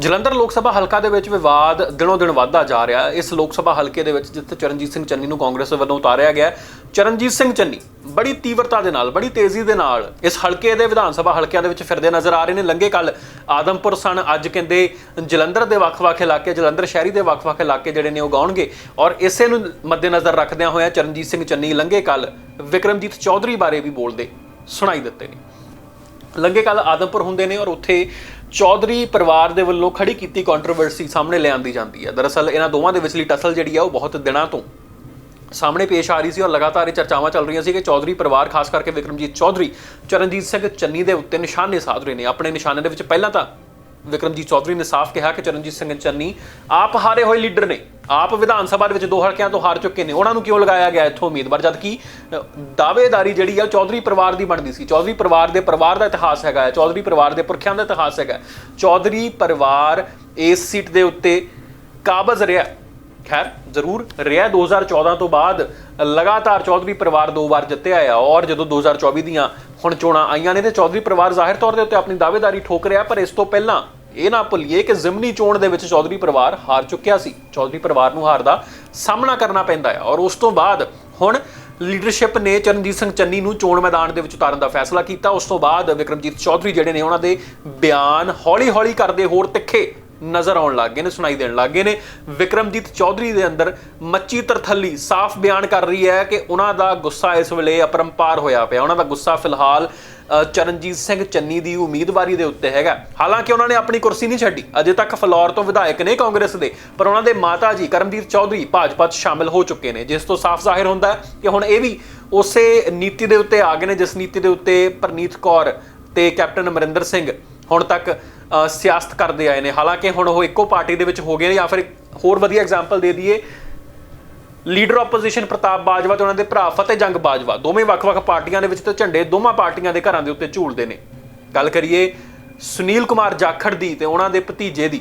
ਜਲੰਧਰ ਲੋਕ ਸਭਾ ਹਲਕਾ ਦੇ ਵਿੱਚ ਵਿਵਾਦ ਦਿਨੋਂ ਦਿਨ ਵਧਦਾ ਜਾ ਰਿਹਾ ਹੈ। ਇਸ ਲੋਕ ਸਭਾ ਹਲਕੇ ਦੇ ਵਿੱਚ ਜਿੱਥੇ ਚਰਨਜੀਤ ਸਿੰਘ ਚੰਨੀ ਨੂੰ ਕਾਂਗਰਸ ਵੱਲੋਂ ਉਤਾਰਿਆ ਗਿਆ ਚਰਨਜੀਤ ਸਿੰਘ ਚੰਨੀ ਬੜੀ ਤੀਵਰਤਾ ਦੇ ਨਾਲ, ਬੜੀ ਤੇਜ਼ੀ ਦੇ ਨਾਲ ਇਸ ਹਲਕੇ ਦੇ ਵਿਧਾਨ ਸਭਾ ਹਲਕਿਆਂ ਦੇ ਵਿੱਚ ਫਿਰਦੇ ਨਜ਼ਰ ਆ ਰਹੇ ਨੇ। ਲੰਗੇ ਕੱਲ ਆਦਮਪੁਰ ਸਨ। ਅੱਜ ਕਹਿੰਦੇ ਜਲੰਧਰ ਦੇ ਵੱਖ-ਵੱਖ ਇਲਾਕੇ, ਜਲੰਧਰ ਸ਼ਹਿਰੀ ਦੇ ਵੱਖ-ਵੱਖ ਇਲਾਕੇ ਜਿਹੜੇ ਨੇ ਉਹ ਗਾਉਣਗੇ ਔਰ ਇਸੇ ਨੂੰ ਮੱਦੇਨਜ਼ਰ ਰੱਖਦਿਆਂ ਹੋਇਆ ਚਰਨਜੀਤ ਸਿੰਘ ਚੰਨੀ ਲੰਗੇ ਕੱਲ ਵਿਕਰਮਜੀਤ ਚੌਧਰੀ ਬਾਰੇ ਵੀ ਬੋਲਦੇ ਸੁਣਾਈ ਦਿੱਤੇ ਨੇ। ਲੰਗੇ ਕੱਲ ਆਦਮਪੁਰ ਹੁੰਦੇ ਨੇ ਔਰ ਉੱਥੇ ਚੌਧਰੀ ਪਰਿਵਾਰ ਦੇ ਵੱਲੋਂ ਖੜੀ ਕੀਤੀ ਕੰਟਰੋਵਰਸੀ ਸਾਹਮਣੇ ਲਿਆਂਦੀ ਜਾਂਦੀ ਹੈ। ਦਰਅਸਲ ਇਹਨਾਂ ਦੋਵਾਂ ਦੇ ਵਿਚਲੀ ਟਸਲ ਜਿਹੜੀ ਆ ਉਹ ਬਹੁਤ ਦਿਨਾਂ ਤੋਂ ਸਾਹਮਣੇ ਪੇਸ਼ ਆ ਰਹੀ ਸੀ ਔਰ ਲਗਾਤਾਰ ਇਹ ਚਰਚਾਵਾਂ ਚੱਲ ਰਹੀਆਂ ਸੀ ਕਿ ਚੌਧਰੀ ਪਰਿਵਾਰ, ਖਾਸ ਕਰਕੇ ਵਿਕਰਮਜੀਤ ਚੌਧਰੀ, ਚਰਨਜੀਤ ਸਿੰਘ ਚੰਨੀ ਦੇ ਉੱਤੇ ਨਿਸ਼ਾਨੇ ਸਾਧ ਰਹੇ ਨੇ। ਆਪਣੇ ਨਿਸ਼ਾਨੇ ਦੇ ਵਿੱਚ ਪਹਿਲਾਂ ਤਾਂ ਵਿਕਰਮਜੀਤ ਚੌਧਰੀ ਨੇ ਸਾਫ਼ ਕਿਹਾ ਕਿ ਚਰਨਜੀਤ ਸਿੰਘ ਚੰਨੀ ਆਪ ਹਾਰੇ ਹੋਏ ਲੀਡਰ ਨੇ। ਆਪ ਵਿਧਾਨ ਸਭਾ ਦੇ ਵਿੱਚ ਦੋ ਹਲਕਿਆਂ ਤੋਂ ਹਾਰ ਚੁੱਕੇ ਨੇ। ਉਹਨਾਂ ਨੂੰ ਕਿਉਂ ਲਗਾਇਆ ਗਿਆ ਇੱਥੋਂ ਉਮੀਦਵਾਰ? ਜਦ ਕਿ ਦਾਅਵੇਦਾਰੀ ਜਿਹੜੀ ਆ, ਉਹ ਚੌਧਰੀ ਪਰਿਵਾਰ ਦੀ ਬਣਦੀ ਸੀ। ਚੌਧਰੀ ਪਰਿਵਾਰ ਦੇ ਪਰਿਵਾਰ ਦਾ ਇਤਿਹਾਸ ਹੈਗਾ ਹੈ। ਚੌਧਰੀ ਪਰਿਵਾਰ ਦੇ ਪੁਰਖਿਆਂ ਦਾ ਇਤਿਹਾਸ ਹੈਗਾ ਚੌਧਰੀ ਪਰਿਵਾਰ ਇਸ ਸੀਟ ਦੇ ਉੱਤੇ ਕਾਬਜ਼ ਰਿਹਾ ਖੈਰ, ਜ਼ਰੂਰ ਰਿਹਾ 2014 ਤੋਂ ਬਾਅਦ ਲਗਾਤਾਰ ਚੌਧਰੀ ਪਰਿਵਾਰ ਦੋ ਵਾਰ ਜਿੱਤਿਆ ਆ ਔਰ ਜਦੋਂ 2024 ਦੀਆਂ ਹੁਣ ਚੋਣਾਂ ਆਈਆਂ ਨੇ ਤੇ ਚੌਧਰੀ ਪਰਿਵਾਰ ਜ਼ਾਹਿਰ ਤੌਰ ਦੇ ਉੱਤੇ ਆਪਣੀ ਦਾਅਵੇਦਾਰੀ ਠੋਕ ਰਿਹਾ ਪਰ ਇਸ ਤੋਂ ਪਹਿਲਾਂ ਇਹ ਨਾ ਭੁੱਲੀਏ ਕਿ ਜ਼ਿਮਨੀ ਚੋਣ ਦੇ ਵਿੱਚ ਚੌਧਰੀ ਪਰਿਵਾਰ ਹਾਰ ਚੁੱਕਿਆ ਸੀ। ਚੌਧਰੀ ਪਰਿਵਾਰ ਨੂੰ ਹਾਰ ਦਾ ਸਾਹਮਣਾ ਕਰਨਾ ਪੈਂਦਾ ਹੈ ਔਰ ਉਸ ਤੋਂ ਬਾਅਦ ਹੁਣ ਲੀਡਰਸ਼ਿਪ ਨੇ ਚਰਨਜੀਤ ਸਿੰਘ ਚੰਨੀ ਨੂੰ ਚੋਣ ਮੈਦਾਨ ਦੇ ਵਿੱਚ ਉਤਾਰਨ ਦਾ ਫੈਸਲਾ ਕੀਤਾ। ਉਸ ਤੋਂ ਬਾਅਦ ਵਿਕਰਮਜੀਤ ਚੌਧਰੀ ਜਿਹੜੇ ਨੇ ਉਹਨਾਂ ਦੇ ਬਿਆਨ ਹੌਲੀ-ਹੌਲੀ ਕਰਦੇ ਹੋਰ ਤਿੱਖੇ ਨਜ਼ਰ ਆਉਣ ਲੱਗ ਗਏ ਨੇ, ਸੁਣਾਈ ਦੇਣ ਲੱਗ ਗਏ ਨੇ। ਵਿਕਰਮਜੀਤ ਚੌਧਰੀ ਦੇ ਅੰਦਰ ਮੱਚੀ ਤਰਥੱਲੀ ਸਾਫ਼ ਬਿਆਨ ਕਰ ਰਹੀ ਹੈ ਕਿ ਉਹਨਾਂ ਦਾ ਗੁੱਸਾ ਇਸ ਵੇਲੇ ਅਪਰੰਪਾਰ ਹੋਇਆ ਪਿਆ। ਉਹਨਾਂ ਦਾ ਗੁੱਸਾ ਫਿਲਹਾਲ ਚਰਨਜੀਤ ਸਿੰਘ ਚੰਨੀ ਦੀ ਉਮੀਦਵਾਰੀ ਦੇ ਉੱਤੇ ਹੈਗਾ। ਹਾਲਾਂਕਿ ਉਹਨਾਂ ਨੇ ਆਪਣੀ ਕੁਰਸੀ ਨਹੀਂ ਛੱਡੀ। ਅਜੇ ਤੱਕ ਫਲੌਰ ਤੋਂ ਵਿਧਾਇਕ ਨੇ ਕਾਂਗਰਸ ਦੇ, ਪਰ ਉਹਨਾਂ ਦੇ ਮਾਤਾ ਜੀ ਕਰਮਵੀਰ ਚੌਧਰੀ ਭਾਜਪਾ 'ਚ ਸ਼ਾਮਿਲ ਹੋ ਚੁੱਕੇ ਨੇ। ਜਿਸ ਤੋਂ ਸਾਫ਼ ਜ਼ਾਹਿਰ ਹੁੰਦਾ ਹੈ ਕਿ ਹੁਣ ਇਹ ਵੀ ਉਸੇ ਨੀਤੀ ਦੇ ਉੱਤੇ ਆ ਗਏ ਨੇ, ਜਿਸ ਨੀਤੀ ਦੇ ਉੱਤੇ ਪ੍ਰਨੀਤ ਕੌਰ ਤੇ ਕੈਪਟਨ ਅਮਰਿੰਦਰ ਸਿੰਘ ਹੁਣ ਤੱਕ ਸਿਆਸਤ ਕਰਦੇ ਆਏ ਨੇ। ਹਾਲਾਂਕਿ ਹੁਣ ਉਹ ਇੱਕੋ ਪਾਰਟੀ ਦੇ ਵਿੱਚ ਹੋ ਗਏ ਨੇ ਜਾਂ ਫਿਰ ਹੋਰ ਵਧੀਆ ਐਗਜ਼ਾਮਪਲ ਦੇ ਦਈਏ ਲੀਡਰ ਆਪੋਜੀਸ਼ਨ ਪ੍ਰਤਾਪ ਬਾਜਵਾ ਤੇ ਉਹਨਾਂ ਦੇ ਭਰਾ ਫਤਿਹ ਜੰਗ ਬਾਜਵਾ ਦੋਵੇਂ ਵੱਖ-ਵੱਖ ਪਾਰਟੀਆਂ ਦੇ ਵਿੱਚ ਤੇ ਝੰਡੇ ਦੋਵਾਂ ਪਾਰਟੀਆਂ ਦੇ ਘਰਾਂ ਦੇ ਉੱਤੇ ਝੂਲਦੇ ਨੇ। ਗੱਲ ਕਰੀਏ ਸੁਨੀਲ ਕੁਮਾਰ ਜਾਖੜ ਦੀ ਤੇ ਉਹਨਾਂ ਦੇ ਭਤੀਜੇ ਦੀ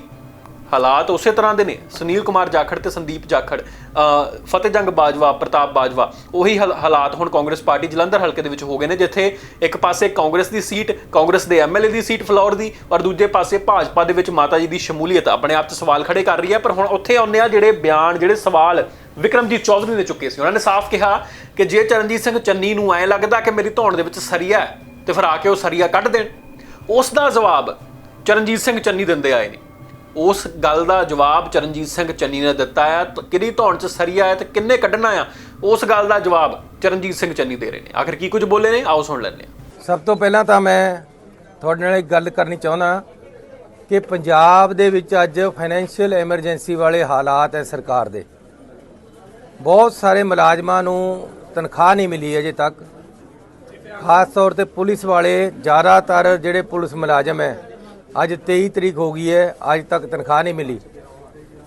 ਹਾਲਾਤ ਉਸੇ ਤਰ੍ਹਾਂ ਦੇ ਨੇ। ਸੁਨੀਲ ਕੁਮਾਰ ਜਾਖੜ ਤੇ ਸੰਦੀਪ ਜਾਖੜ ਅ, ਫਤਿਹ ਜੰਗ ਬਾਜਵਾ ਪ੍ਰਤਾਪ ਬਾਜਵਾ ਉਹੀ ਹਾਲ- ਹਾਲਾਤ ਹੁਣ ਕਾਂਗਰਸ ਪਾਰਟੀ ਜਲੰਧਰ ਹਲਕੇ ਦੇ ਵਿੱਚ ਹੋ ਗਏ ਨੇ ਜਿੱਥੇ ਇੱਕ ਪਾਸੇ ਕਾਂਗਰਸ ਦੀ ਸੀਟ ਕਾਂਗਰਸ ਦੇ ਐਮਐਲਏ ਦੀ ਸੀਟ ਫਲੌਰ ਦੀ ਔਰ ਦੂਜੇ ਪਾਸੇ ਭਾਜਪਾ ਦੇ ਵਿੱਚ ਮਾਤਾ ਜੀ ਦੀ ਸ਼ਮੂਲੀਅਤ ਆਪਣੇ ਆਪ 'ਚ ਸਵਾਲ ਖੜੇ ਕਰ ਰਹੀ ਹੈ ਪਰ ਹੁਣ ਉੱਥੇ ਆਉਂਦੇ ਆ ਜਿਹੜੇ ਬਿਆਨ ਜਿਹੜੇ ਸਵਾਲ ਵਿਕਰਮਜੀਤ ਚੌਧਰੀ ਨੇ ਚੁੱਕੇ ਸੀ। ਉਹਨਾਂ ਨੇ ਸਾਫ਼ ਕਿਹਾ ਕਿ ਜੇ ਚਰਨਜੀਤ ਸਿੰਘ ਚੰਨੀ ਨੂੰ ਐ ਲੱਗਦਾ ਕਿ ਮੇਰੀ ਧੌਣ ਦੇ ਵਿੱਚ ਸਰੀਆ ਹੈ, ਤੇ ਫਿਰ ਆ ਕੇ ਉਹ ਸਰੀਆ ਕੱਢ ਦੇਣ। ਉਸ ਦਾ ਜਵਾਬ ਚਰਨਜੀਤ ਸਿੰਘ ਚੰਨੀ ਦਿੰਦੇ ਆਏ ਨੇ। ਉਸ ਗੱਲ ਦਾ ਜਵਾਬ ਚਰਨਜੀਤ ਸਿੰਘ ਚੰਨੀ ਨੇ ਦਿੱਤਾ ਹੈ ਕਿਹਦੀ ਧੌਣ 'ਚ ਸਰੀਆ ਹੈ ਤੇ ਕਿੰਨੇ ਕੱਢਣਾ ਆ, ਉਸ ਗੱਲ ਦਾ ਜਵਾਬ ਚਰਨਜੀਤ ਸਿੰਘ ਚੰਨੀ ਦੇ ਰਹੇ ਨੇ। ਆਖਰ ਕੀ ਕੁਝ ਬੋਲੇ ਨੇ? ਆਓ ਸੁਣ ਲੈਂਦੇ ਹਾਂ। ਸਭ ਤੋਂ ਪਹਿਲਾਂ ਤਾਂ ਮੈਂ ਤੁਹਾਡੇ ਨਾਲ ਇੱਕ ਗੱਲ ਕਰਨੀ ਚਾਹੁੰਦਾ ਕਿ ਪੰਜਾਬ ਦੇ ਵਿੱਚ ਅੱਜ ਫਾਈਨੈਂਸ਼ੀਅਲ ਐਮਰਜੈਂਸੀ ਵਾਲੇ ਹਾਲਾਤ ਹੈ ਸਰਕਾਰ ਦੇ। ਬਹੁਤ ਸਾਰੇ ਮੁਲਾਜ਼ਮਾਂ ਨੂੰ ਤਨਖਾਹ ਨਹੀਂ ਮਿਲੀ ਅਜੇ ਤੱਕ। ਖਾਸ ਤੌਰ ਤੇ ਪੁਲਿਸ ਵਾਲੇ ਜ਼ਿਆਦਾਤਰ ਜਿਹੜੇ ਪੁਲਿਸ ਮੁਲਾਜ਼ਮ ਹੈ, ਅੱਜ 23 ਤਰੀਕ ਹੋ ਗਈ ਹੈ, ਅੱਜ ਤੱਕ ਤਨਖਾਹ ਨਹੀਂ ਮਿਲੀ।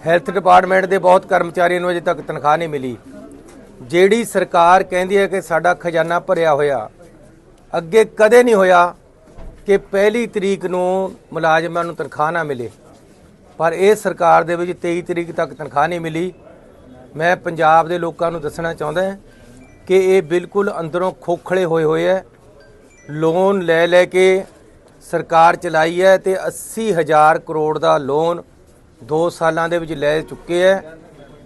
ਹੈਲਥ ਡਿਪਾਰਟਮੈਂਟ ਦੇ ਬਹੁਤ ਕਰਮਚਾਰੀਆਂ ਨੂੰ ਅਜੇ ਤੱਕ ਤਨਖਾਹ ਨਹੀਂ ਮਿਲੀ। ਜਿਹੜੀ ਸਰਕਾਰ ਕਹਿੰਦੀ ਹੈ ਕਿ ਸਾਡਾ ਖਜ਼ਾਨਾ ਭਰਿਆ ਹੋਇਆ, ਅੱਗੇ ਕਦੇ ਨਹੀਂ ਹੋਇਆ ਕਿ ਪਹਿਲੀ ਤਰੀਕ ਨੂੰ ਮੁਲਾਜ਼ਮਾਂ ਨੂੰ ਤਨਖਾਹ ਨਾ ਮਿਲੇ। ਪਰ ਇਹ ਸਰਕਾਰ ਦੇ ਵਿੱਚ 23 ਤਰੀਕ ਤੱਕ ਤਨਖਾਹ ਨਹੀਂ ਮਿਲੀ। ਮੈਂ ਪੰਜਾਬ ਦੇ ਲੋਕਾਂ ਨੂੰ ਦੱਸਣਾ ਚਾਹੁੰਦਾ ਹਾਂ ਕਿ ਇਹ ਬਿਲਕੁਲ ਅੰਦਰੋਂ ਖੋਖਲੇ ਹੋਏ ਹੋਏ ਹੈ। ਲੋਨ ਲੈ ਲੈ ਕੇ ਸਰਕਾਰ ਚਲਾਈ ਹੈ ਤੇ 80000 ਕਰੋੜ ਦਾ ਲੋਨ 2 ਸਾਲਾਂ ਦੇ ਵਿੱਚ ਲੈ ਚੁੱਕੇ ਹੈ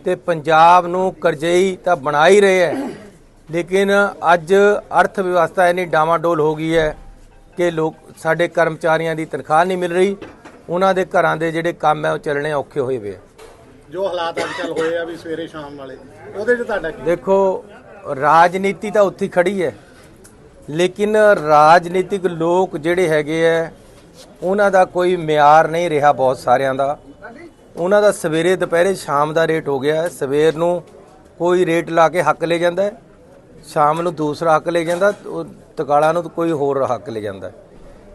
ਤੇ ਪੰਜਾਬ ਨੂੰ ਕਰਜ਼ਈ ਤਾਂ ਬਣਾ ਹੀ ਰਹੇ ਹੈ। ਲੇਕਿਨ ਅੱਜ ਅਰਥ ਵਿਵਸਥਾ ਇੰਨੀ ਡਾਵਾਡੋਲ ਹੋ ਗਈ ਹੈ ਕਿ ਲੋਕ ਸਾਡੇ ਕਰਮਚਾਰੀਆਂ ਦੀ ਤਨਖਾਹ ਨਹੀਂ ਮਿਲ ਰਹੀ। ਉਹਨਾਂ ਦੇ ਘਰਾਂ ਦੇ ਜਿਹੜੇ ਕੰਮ ਹੈ ਉਹ ਚੱਲਣੇ ਔਖੇ ਹੋਏ ਪਏ ਜੋ ਹਾਲਾਤ ਅੱਜ ਕੱਲ ਹੋਏ ਆ ਵੀ ਸਵੇਰੇ ਸ਼ਾਮ ਵਾਲੇ, ਉਹਦੇ 'ਚ ਤੁਹਾਡਾ ਕੀ? ਦੇਖੋ, ਰਾਜਨੀਤੀ ਤਾਂ ਉੱਥੇ ਹੀ ਖੜੀ ਹੈ, ਲੇਕਿਨ ਰਾਜਨੀਤਿਕ ਲੋਕ ਜਿਹੜੇ ਹੈਗੇ ਐ ਉਹਨਾਂ ਦਾ ਕੋਈ ਮਿਆਰ ਨਹੀਂ ਰਿਹਾ ਬਹੁਤ ਸਾਰਿਆਂ ਦਾ। ਉਹਨਾਂ ਦਾ ਸਵੇਰੇ ਦੁਪਹਿਰੇ ਸ਼ਾਮ ਦਾ ਰੇਟ ਹੋ ਗਿਆ ਸਵੇਰ ਨੂੰ ਕੋਈ ਰੇਟ ਲਾ ਕੇ ਹੱਕ ਲੈ ਜਾਂਦਾ ਸ਼ਾਮ ਨੂੰ ਦੂਸਰਾ ਹੱਕ ਲੈ ਜਾਂਦਾ ਤਕਾਲਾ ਨੂੰ ਕੋਈ ਹੋਰ ਹੱਕ ਲੈ ਜਾਂਦਾ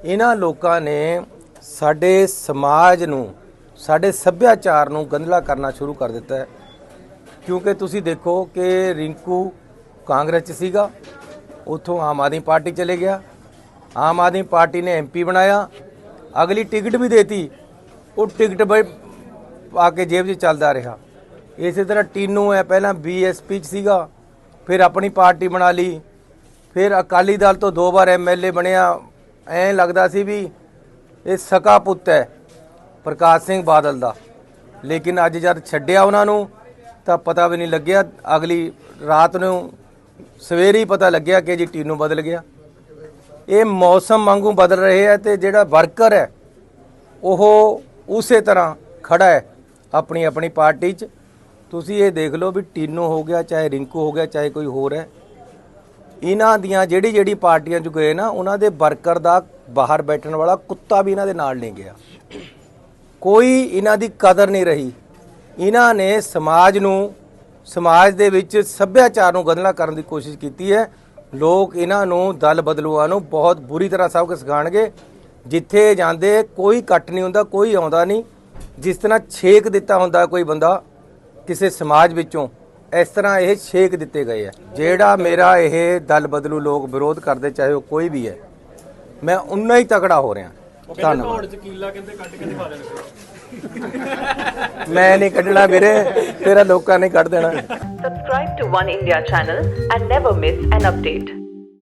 ਇਹਨਾਂ ਲੋਕਾਂ ਨੇ ਸਾਡੇ ਸਮਾਜ ਨੂੰ ਸਾਡੇ ਸੱਭਿਆਚਾਰ ਨੂੰ ਗੰਧਲਾ ਕਰਨਾ ਸ਼ੁਰੂ ਕਰ ਦਿੱਤਾ ਹੈ। ਕਿਉਂਕਿ ਤੁਸੀਂ ਦੇਖੋ ਕਿ ਰਿੰਕੂ ਕਾਂਗਰਸ 'ਚ ਸੀਗਾ, ਉੱਥੋਂ ਆਮ ਆਦਮੀ ਪਾਰਟੀ ਚਲੇ ਗਿਆ। ਆਮ ਆਦਮੀ ਪਾਰਟੀ ਨੇ ਐਮਪੀ ਬਣਾਇਆ। ਅਗਲੀ ਟਿਕਟ ਵੀ ਦੇਤੀ। ਉਹ ਟਿਕਟ ਬਈ ਪਾ ਕੇ ਜੇਬ 'ਚ ਚੱਲਦਾ ਰਿਹਾ। ਇਸੇ ਤਰ੍ਹਾਂ ਟੀਨੂ ਹੈ, ਪਹਿਲਾਂ ਬੀਐਸਪੀ 'ਚ ਸੀਗਾ, ਫਿਰ ਆਪਣੀ ਪਾਰਟੀ ਬਣਾ ਲਈ। ਫਿਰ ਅਕਾਲੀ ਦਲ ਤੋਂ ਦੋ ਵਾਰ ਐਮਐਲਏ ਬਣਿਆ। ਐਂ ਲੱਗਦਾ ਸੀ ਵੀ ਇਹ ਸਕਾ ਪੁੱਤ ਹੈ। ਪ੍ਰਕਾਸ਼ ਸਿੰਘ ਬਾਦਲ ਦਾ। ਲੇਕਿਨ ਅੱਜ ਜਦ ਛੱਡਿਆ ਉਹਨਾਂ ਨੂੰ, ਤਾਂ ਪਤਾ ਵੀ ਨਹੀਂ ਲੱਗਿਆ। ਅਗਲੀ ਰਾਤ ਨੂੰ ਸਵੇਰੇ ਹੀ ਪਤਾ ਲੱਗਿਆ ਕਿ ਜੀ ਟੀਨੂ ਬਦਲ ਗਿਆ। ਇਹ ਮੌਸਮ ਵਾਂਗੂ ਬਦਲ ਰਹੇ ਹੈ ਤੇ ਜਿਹੜਾ ਵਰਕਰ ਹੈ, ਉਹ ਉਸੇ ਤਰ੍ਹਾਂ ਖੜਾ ਹੈ ਆਪਣੀ ਆਪਣੀ ਪਾਰਟੀ 'ਚ। ਤੁਸੀਂ ਇਹ ਦੇਖ ਲਓ ਵੀ ਟੀਨੂ ਹੋ ਗਿਆ, ਚਾਹੇ ਰਿੰਕੂ ਹੋ ਗਿਆ, ਚਾਹੇ ਕੋਈ ਹੋਰ ਹੈ। ਇਹਨਾਂ ਦੀਆਂ ਜਿਹੜੀ ਜਿਹੜੀ ਪਾਰਟੀਆਂ 'ਚ ਗਏ ਨਾ, ਉਹਨਾਂ ਦੇ ਵਰਕਰ ਦਾ ਬਾਹਰ ਬੈਠਣ ਵਾਲਾ ਕੁੱਤਾ ਵੀ ਇਹਨਾਂ ਦੇ ਨਾਲ ਨਹੀਂ ਗਿਆ। ਕੋਈ ਇਹਨਾਂ ਦੀ ਕਦਰ ਨਹੀਂ ਰਹੀ। ਇਹਨਾਂ ਨੇ ਸਮਾਜ ਨੂੰ, ਸਮਾਜ ਦੇ ਵਿੱਚ ਸੱਭਿਆਚਾਰ ਨੂੰ ਗੰਦਲਾ ਕਰਨ ਦੀ ਕੋਸ਼ਿਸ਼ ਕੀਤੀ ਹੈ। ਲੋਕ ਇਹਨਾਂ ਨੂੰ ਦਲ ਬਦਲੂਆਂ ਨੂੰ ਬਹੁਤ ਬੁਰੀ ਤਰ੍ਹਾਂ ਸਬਕ ਸਿਖਾਣਗੇ ਜਿੱਥੇ ਜਾਂਦੇ ਕੋਈ ਕੱਟ ਨਹੀਂ ਹੁੰਦਾ, ਕੋਈ ਆਉਂਦਾ ਨਹੀਂ। ਜਿਸ ਤਰ੍ਹਾਂ ਛੇਕ ਦਿੱਤਾ ਹੁੰਦਾ ਕੋਈ ਬੰਦਾ ਕਿਸੇ ਸਮਾਜ ਵਿੱਚੋਂ, ਇਸ ਤਰ੍ਹਾਂ ਇਹ ਛੇਕ ਦਿੱਤੇ ਗਏ ਆ ਜਿਹੜਾ ਮੇਰਾ ਇਹ ਦਲ ਬਦਲੂ ਲੋਕ ਵਿਰੋਧ ਕਰਦੇ, ਚਾਹੇ ਉਹ ਕੋਈ ਵੀ ਹੈ, ਮੈਂ ਉਨਾ ਹੀ ਤਕੜਾ ਹੋ ਰਿਹਾ। ਧੰਨਵਾਦ ਮੈਂ ਨਹੀਂ ਕੱਢਣਾ ਵੀਰੇ ਤੇਰਾ ਲੋਕਾਂ ਨੇ ਕੱਢ ਦੇਣਾ Subscribe to One India channel and never miss an update.